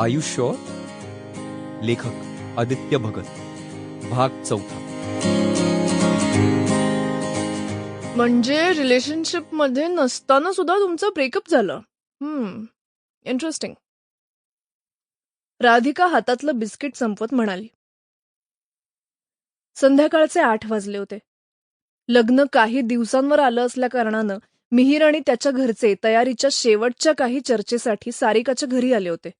आयुष्य लेखक आदित्य भगत भाग चौथा. म्हणजे रिलेशनशिपमध्ये नसताना सुद्धा तुमचं ब्रेकअप झालं? Hmm, हम्म इंटरेस्टिंग राधिका हातातलं बिस्किट संपवत म्हणाली. संध्याकाळचे आठ वाजले होते. लग्न काही दिवसांवर आलं असल्या कारणानं मिहीर आणि त्याच्या घरचे तयारीच्या शेवटच्या काही चर्चेसाठी सारिकाच्या घरी आले होते.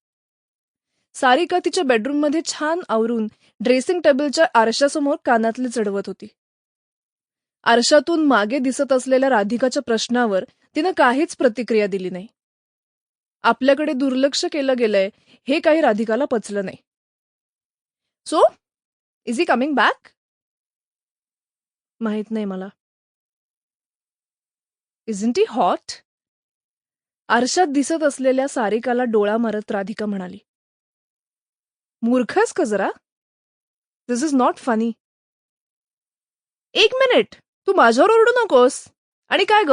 सारिका तिच्या बेडरूममध्ये छान आवरून ड्रेसिंग टेबलच्या आरशासमोर कानातले चढवत होती. आरशातून मागे दिसत असलेल्या राधिकाच्या प्रश्नावर तिनं काहीच प्रतिक्रिया दिली नाही. आपल्याकडे दुर्लक्ष केलं गेलंय हे काही राधिकाला पचलं नाही. So is he coming back माहीत नाही मला. इजंट ही हॉट आरशात दिसत असलेल्या सारिकाला डोळा मारत राधिका म्हणाली. मूर्खस का जरा? दिस इज नॉट फनी एक मिनिट. तू माझ्यावर ओरडू नकोस. आणि काय ग?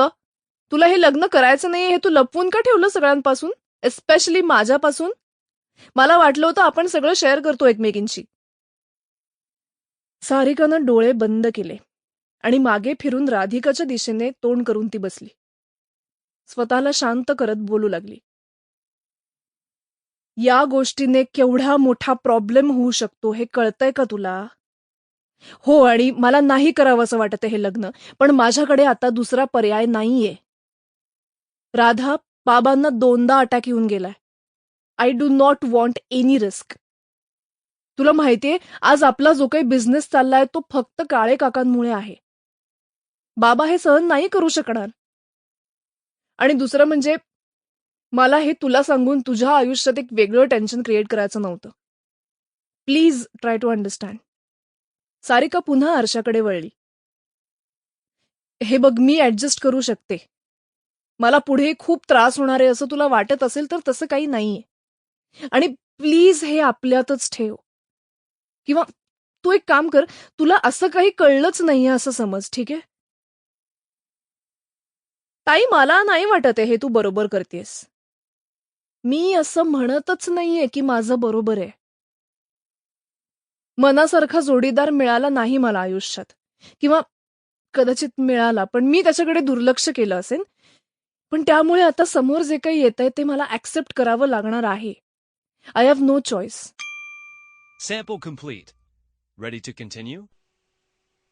तुला हे लग्न करायचं नाही हे तू लपवून का ठेवलं सगळ्यांपासून? एस्पेशली माझ्यापासून? मला वाटलं होतं आपण सगळं शेअर करतो एकमेकींशी. सारिकानं डोळे बंद केले आणि मागे फिरून राधिकाच्या दिशेने तोंड करून ती बसली. स्वतःला शांत करत बोलू लागली. या गोष्टीने केवढा मोठा प्रॉब्लेम होऊ शकतो हे कळतंय का तुला? हो आणि मला नाही करावं असं वाटत हे लग्न पण माझ्याकडे आता दुसरा पर्याय नाहीये. राधा बाबांना दोनदा अटॅक येऊन गेलाय. I do not want any risk तुला माहितीये आज आपला जो काही बिझनेस चाललाय तो फक्त काळे काकांमुळे आहे. बाबा हे सहन नाही करू शकणार. आणि दुसरं म्हणजे मला हे तुला सांगून तुझ्या आयुष्यात एक वेगळं टेन्शन क्रिएट करायचं नव्हतं. Please try to understand Sarika पुन्हा आरशाकडे वळली. हे बघ मी ॲडजस्ट करू शकते. मला पुढे खूप त्रास होणार आहे असं तुला वाटत असेल तर तसं काही नाहीये. आणि प्लीज हे आपल्यातच ठेव. किंवा तू एक काम कर तुला असं काही कळलंच नाहीये असं समज ठीक आहे? ताई मला नाही वाटत आहे हे तू बरोबर करतेस. मी असं म्हणतच नाहीये की माझं बरोबर आहे. मनासारखा जोडीदार मिळाला नाही मला आयुष्यात. किंवा कदाचित मिळाला पण मी त्याच्याकडे दुर्लक्ष केलं असेल पण त्यामुळे आता समोर जे काही येत आहे ते मला ऍक्सेप्ट करावं लागणार आहे. I have no choice. Sample complete. Ready to continue?